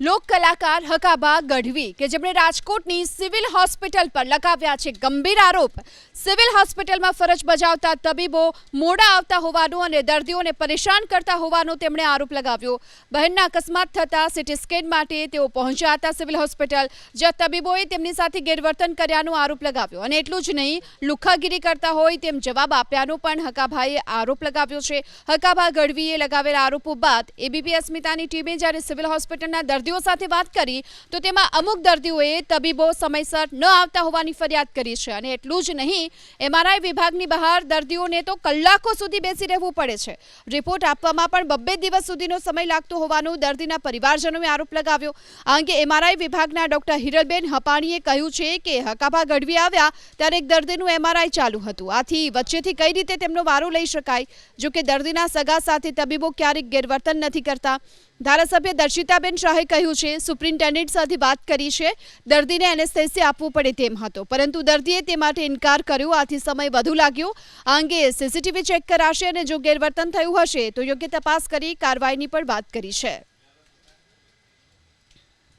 લોક કલાકાર હકાબા ગઢવી, કે જેમણે રાજકોટની સિવિલ હોસ્પિટલ પર લગાવ્યા છે ગંભીર આરોપ. સિવિલ હોસ્પિટલમાં ફરજ બજાવતા તબીબો મોડા આવતા હોવાનું અને દર્દીઓને પરેશાન કરતા હોવાનો તેમણે આરોપ લગાવ્યો. બહેનના અકસ્માત થતા સિટી સ્કેન માટે તેઓ પહોંચ્યા હતા સિવિલ હોસ્પિટલ, જ્યાં તબીબોએ તેમની સાથે ગેરવર્તન કર્યાનો આરોપ લગાવ્યો. અને એટલું જ નહીં, લુખાગીરી કરતા હોય તેમ જવાબ આપ્યાનો પણ હકાભાઈએ આરોપ લગાવ્યો છે. હકાભા ગઢવીએ લગાવેલા આરોપો બાદ એબીપી અસ્મિતાની ટીમે જ્યારે સિવિલ હોસ્પિટલના દર્દીઓ સાથે વાત કરી, તો તેમાં અમુક દર્દીઓએ તબીબો સમયસર ન આવતા હોવાની ફરિયાદ કરી છે. અને એટલું જ નહીં એમઆરઆઈ વિભાગની બહાર દર્દીઓને તો કલાકો સુધી બેસી રહેવું પડે છે. રિપોર્ટ આપવામાં પણ બબ્બે દિવસ સુધીનો સમય લાગતો હોવાનું દર્દીના પરિવારજનોએ આરોપ લગાવ્યો. આ અંગે એમઆરઆઈ વિભાગના ડોક્ટર હિરલબેન હપાણીએ કહ્યું છે કે હકાભા ગઢવી આવ્યા ત્યારે એક દર્દીનું એમઆરઆઈ ચાલુ હતું. આથી વચ્ચેથી કઈ રીતે તેમનો વારો લઈ શકાય? જો કે દર્દીના સગા સાથે તબીબો ક્યારેક ગેરવર્તન નથી કરતા. ધારાસભ્ય દર્શિતાબેન શાહે કહ્યું છે, સુપ્રિન્ટેન્ડન્ટ સાથે વાત કરી છે, દર્દીને એનેસ્થેસિયા આપવું પડે તેમ હતો, પરંતુ દર્દીએ તે માટે ઇનકાર કર્યો, આથી સમય વધુ લાગ્યો. આ અંગે સીસીટીવી ચેક કરાશે અને જો ગેરવર્તન થયું હશે, તો યોગ્ય તપાસ કરી કાર્યવાહીની પણ વાત કરી છે.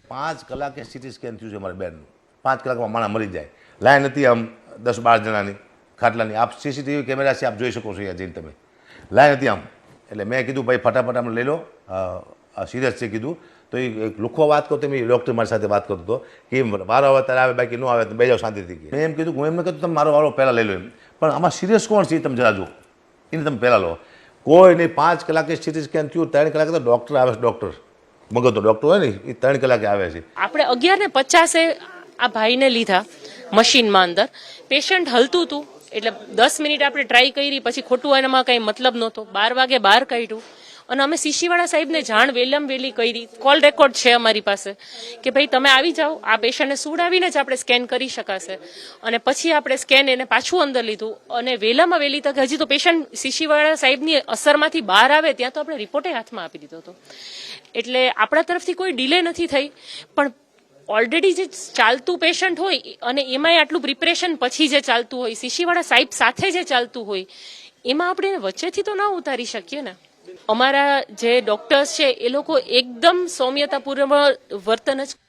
પાંચ કલાકે સિટી સ્કેન થયું છે મારી બેનનું. પાંચ કલાકમાં માણસ મરી જાય. લાઈન હતી આમ દસ બાર જણાની, ખાટલાની. આપ સીસીટીવી કેમેરા છે, આપ જોઈ શકો છો અહીંયા જઈને તમે. લાઈન હતી આમ. એટલે મેં કીધું, ભાઈ, ફટાફટ આમ લઈ લો. સિરિયસ છે કીધું. તો એ એક લુખો વાત કરતો મેં ડૉક્ટર મારી સાથે વાત કરતો હતો કે એમ વારો આવે ત્યારે આવે, બાકી ન આવે બે જાઓ શાંતિથી કે. મેં એમ કીધું, હું એમને કીધું તમે મારો વારો પહેલાં લઈ લો એમ. પણ આમાં સિરિયસ કોણ છે તમે જરા જુઓ. એને તમે પહેલાં લો. કોઈ નહીં, પાંચ કલાકે સિટી સ્કેન થયું, ત્રણ કલાકે તો ડૉક્ટર આવે છે ડૉક્ટર મગજનો ડૉક્ટર હોય ને, એ ત્રણ કલાકે આવે છે. આપણે અગિયાર ને પચાસે આ ભાઈને લીધા મશીનમાં અંદર. પેશન્ટ હલતું હતું એટલે દસ મિનિટ આપણે ટ્રાય કરી, પછી ખોટું એનામાં કંઈ મતલબ નહોતો. બાર વાગે બહાર કાઢ્યું. અને અમે શીશીવાળા સાહેબને જાણ વેલમ વેલી કરી. કોલ રેકોર્ડ છે અમારી પાસે કે ભાઈ, તમે આવી જાઓ. આ પેશન્ટને સુડાવીને જ આપણે સ્કેન કરી શકાશે. અને પછી આપણે સ્કેન એને પાછું અંદર લીધું. અને વેલામાં વેલી તકે હજી તો પેશન્ટ શીશીવાળા સાહેબની અસરમાંથી બહાર આવે ત્યાં તો આપણે રિપોર્ટે હાથમાં આપી દીધો હતો. એટલે આપણા તરફથી કોઈ ડિલે નથી થઈ. પણ ઓલરેડી જે ચાલતું પેશન્ટ હોય, અને એમાંય આટલું પ્રિપરેશન પછી જે ચાલતું હોય, શીશીવાળા સાહેબ સાથે જે ચાલતું હોય, એમાં આપણે વચ્ચેથી તો ના ઉતારી શકીએ ને? અમારા જે ડોક્ટર્સ છે એ લોકો એકદમ સૌમ્યતાપૂર્વક વર્તન જ